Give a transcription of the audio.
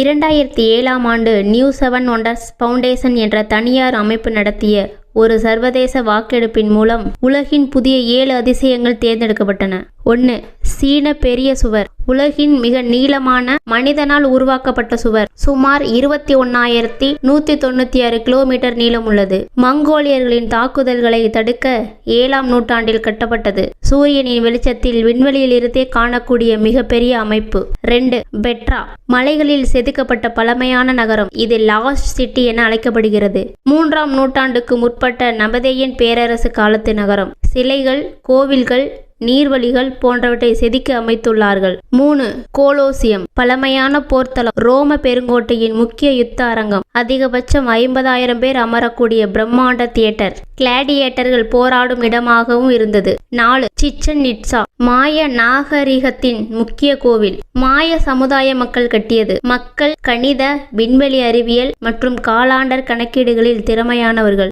இரண்டாயிரத்தி ஏழாம் ஆண்டு நியூ செவன் ஒண்டர்ஸ் ஃபவுண்டேஷன் என்ற தனியார் அமைப்பு நடத்திய ஒரு சர்வதேச வாக்கெடுப்பின் மூலம் உலகின் புதிய ஏழு அதிசயங்கள் தேர்ந்தெடுக்கப்பட்டன. ஒன்று சீன பெரிய சுவர். உலகின் மிக நீளமான மனிதனால் உருவாக்கப்பட்ட சுவர். சுமார் இருபத்தி ஒன்னாயிரத்தி நூத்தி தொண்ணூத்தி ஆறு கிலோமீட்டர் நீளம் உள்ளது. மங்கோலியர்களின் தாக்குதல்களை தடுக்க ஏழாம் நூற்றாண்டில் கட்டப்பட்டது. சூரியனின் வெளிச்சத்தில் விண்வெளியில் இருந்தே காணக்கூடிய மிகப்பெரிய அமைப்பு. ரெண்டு பெட்ரா. மலைகளில் செதுக்கப்பட்ட பழமையான நகரம். இது லாஸ்ட் சிட்டி என அழைக்கப்படுகிறது. மூன்றாம் நூற்றாண்டுக்கு முற்பட்ட நபதேயன் பேரரசு காலத்து நகரம். சிலைகள் கோவில்கள் நீர்வழிகள் போன்றவற்றை செதுக்கி அமைத்துள்ளார்கள். மூணு கோலோசியம் பழமையான போர்த்தளம் ரோம பெருங்கோட்டையின் முக்கிய யுத்த அரங்கம். அதிகபட்சம் ஐம்பதாயிரம் பேர் அமரக்கூடிய பிரம்மாண்ட தியேட்டர். கிளாடியேட்டர்கள் போராடும் இடமாகவும் இருந்தது. நாலு சிச்சன் இட்சா மாய நாகரிகத்தின் முக்கிய கோவில். மாய சமுதாய மக்கள் கட்டியது. மக்கள் கணித விண்வெளி அறிவியல் மற்றும் காலாண்டர் கணக்கீடுகளில் திறமையானவர்கள்.